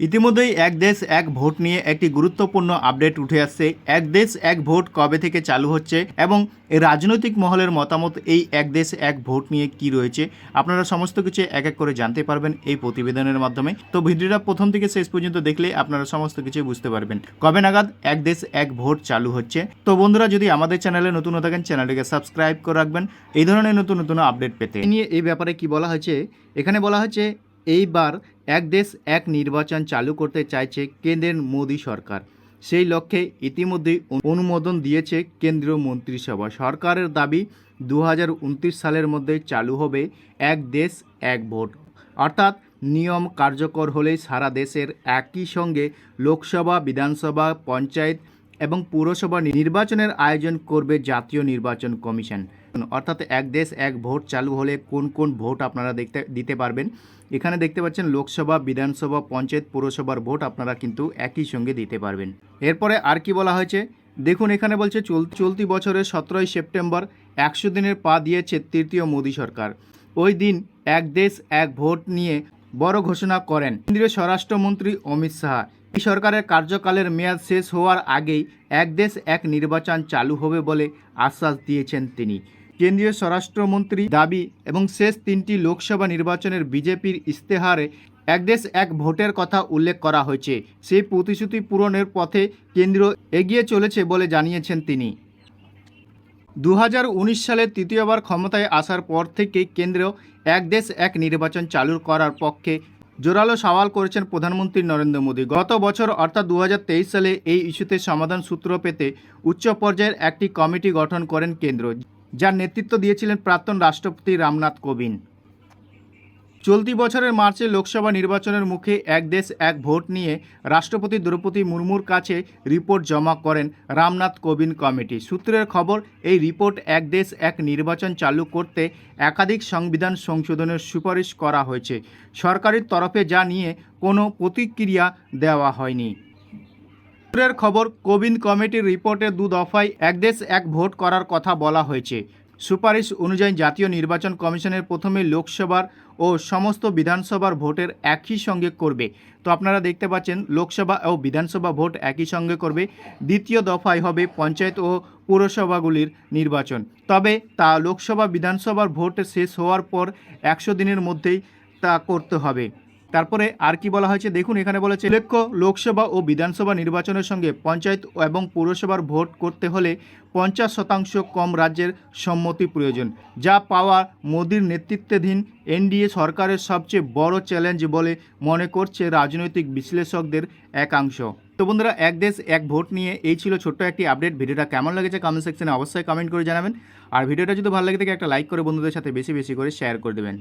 ইতিমধ্যেই এক দেশ, এক ভোট নিয়ে একটি গুরুত্বপূর্ণ আপডেট উঠে আসছে। এক দেশ, এক ভোট কবে থেকে চালু হচ্ছে এবং রাজনৈতিক মহলের মতামত এই এক দেশ, এক ভোট নিয়ে কি রয়েছে, আপনারা সমস্ত কিছু এক এক করে জানতে পারবেন এই প্রতিবেদনের মাধ্যমে। তো ভিডিওটা প্রথম থেকে শেষ পর্যন্ত দেখলে আপনারা সমস্ত কিছু বুঝতে পারবেন। কবে নাগাদ এক দেশ, এক ভোট চালু হচ্ছে? তো বন্ধুরা, যদি আমাদের চ্যানেলে নতুন থাকেন, চ্যানেলটিকে সাবস্ক্রাইব করে রাখবেন। এই ধরনের নতুন নতুন আপডেট পেতে। নিয়ে এই ব্যাপারে কি বলা হয়েছে? এখানে বলা হয়েছে এইবার এক দেশ এক নির্বাচন চালু করতে চাইছে কেন্দ্রের মোদী সরকার। সেই লক্ষ্যে ইতিমধ্যেই অনুমোদন দিয়েছে কেন্দ্রীয় মন্ত্রিসভা। সরকারের দাবি দু হাজার উনত্রিশ সালের মধ্যে চালু হবে এক দেশ এক ভোট। অর্থাৎ নিয়ম কার্যকর হলেই সারা দেশের একই সঙ্গে লোকসভা, বিধানসভা, পঞ্চায়েত এবং পুরসভা নির্বাচনের আয়োজন করবে জাতীয় নির্বাচন কমিশন। অর্থাৎ এক দেশ, এক ভোট চালু হলে কোন কোন ভোট আপনারা দেখতে, দিতে পারবেন। এখানে দেখতে পাচ্ছেন লোকসভা, বিধানসভা, পঞ্চায়েত, পুরসভার ভোট আপনারা কিন্তু একই সঙ্গে দিতে পারবেন। এরপরে আর কি বলা হয়েছে? দেখুন, এখানে বলছে, চল, চলতি বছরের সতেরোই সেপ্টেম্বর একশো দিনের পা দিয়েছে তৃতীয় মোদী সরকার। ওই দিন এক দেশ, এক ভোট নিয়ে বড় ঘোষণা করেন কেন্দ্রীয় স্বরাষ্ট্রমন্ত্রী অমিত শাহ। এই সরকারের কার্যকালের মেয়াদ শেষ হওয়ার আগেই এক দেশ, এক নির্বাচন চালু হবে বলে আশ্বাস দিয়েছেন তিনি। কেন্দ্রীয় স্বরাষ্ট্রমন্ত্রী দাবি এবং শেষ তিনটি লোকসভা নির্বাচনের বিজেপির ইস্তেহারে এক দেশ এক ভোটের কথা উল্লেখ করা হয়েছে। সেই প্রতিশ্রুতি পূরণের পথে কেন্দ্র এগিয়ে চলেছে বলে জানিয়েছেন তিনি। দু সালে তৃতীয়বার ক্ষমতায় আসার পর থেকে কেন্দ্র এক দেশ এক নির্বাচন চালু করার পক্ষে জোরালো সওয়াল করেছেন প্রধানমন্ত্রী নরেন্দ্র মোদী। গত বছর অর্থাৎ দু হাজার তেইশ সালে এই ইস্যুতে সমাধান সূত্র পেতে উচ্চ পর্যায়ের একটি কমিটি গঠন করেন কেন্দ্র। যার নেতৃত্ব দিয়েছিলেন প্রাক্তন রাষ্ট্রপতি রামনাথ কোবিন্দ। চলতি বছরের মার্চে লোকসভা নির্বাচনের মুখে এক দেশ, এক ভোট নিয়ে রাষ্ট্রপতি দ্রৌপদী মুর্মুর কাছে রিপোর্ট জমা করেন রামনাথ কোবিন্দ কমিটি। সূত্রের খবর, এই রিপোর্ট এক দেশ, এক নির্বাচন চালু করতে একাধিক সংবিধান সংশোধনের সুপারিশ করা হয়েছে। সরকারের তরফে যা নিয়ে কোনো প্রতিক্রিয়া দেওয়া হয়নি। সূত্রের খবর কোবিন্দ কমিটির রিপোর্টে দু দফায় এক দেশ এক ভোট করার কথা বলা হয়েছে। সুপারিশ অনুযায়ী জাতীয় নির্বাচন কমিশনের প্রথমে লোকসভার ও সমস্ত বিধানসভার ভোটের একই সঙ্গে করবে। তো আপনারা দেখতে পাচ্ছেন, লোকসভা ও বিধানসভা ভোট একই সঙ্গে করবে। দ্বিতীয় দফায় হবে পঞ্চায়েত ও পুরসভাগুলির নির্বাচন। তবে তা লোকসভা বিধানসভার ভোট শেষ হওয়ার পর একশো দিনের মধ্যেই তা করতে হবে। তারপরে আর কি বলা হয়েছে? দেখুন, এখানে বলেছে, উল্লেখ্য, লোকসভা ও বিধানসভা নির্বাচনের সঙ্গে পঞ্চায়েত এবং পৌরসভার ভোট করতে হলে পঞ্চাশ শতাংশ কম রাজ্যের সম্মতি প্রয়োজন, যা পাওয়া মোদির নেতৃত্বাধীন এনডিএ সরকারের সবচেয়ে বড় চ্যালেঞ্জ বলে মনে করছে রাজনৈতিক বিশ্লেষকদের একাংশ। তো বন্ধুরা, এক দেশ, এক ভোট নিয়ে এই ছিল ছোট্ট একটি আপডেট। ভিডিওটা কেমন লেগেছে কমেন্ট সেকশনে অবশ্যই কমেন্ট করে জানাবেন। আর ভিডিওটা যদি ভালো লাগে থাকে, একটা লাইক করে বন্ধুদের সাথে বেশি বেশি করে শেয়ার করে দেবেন।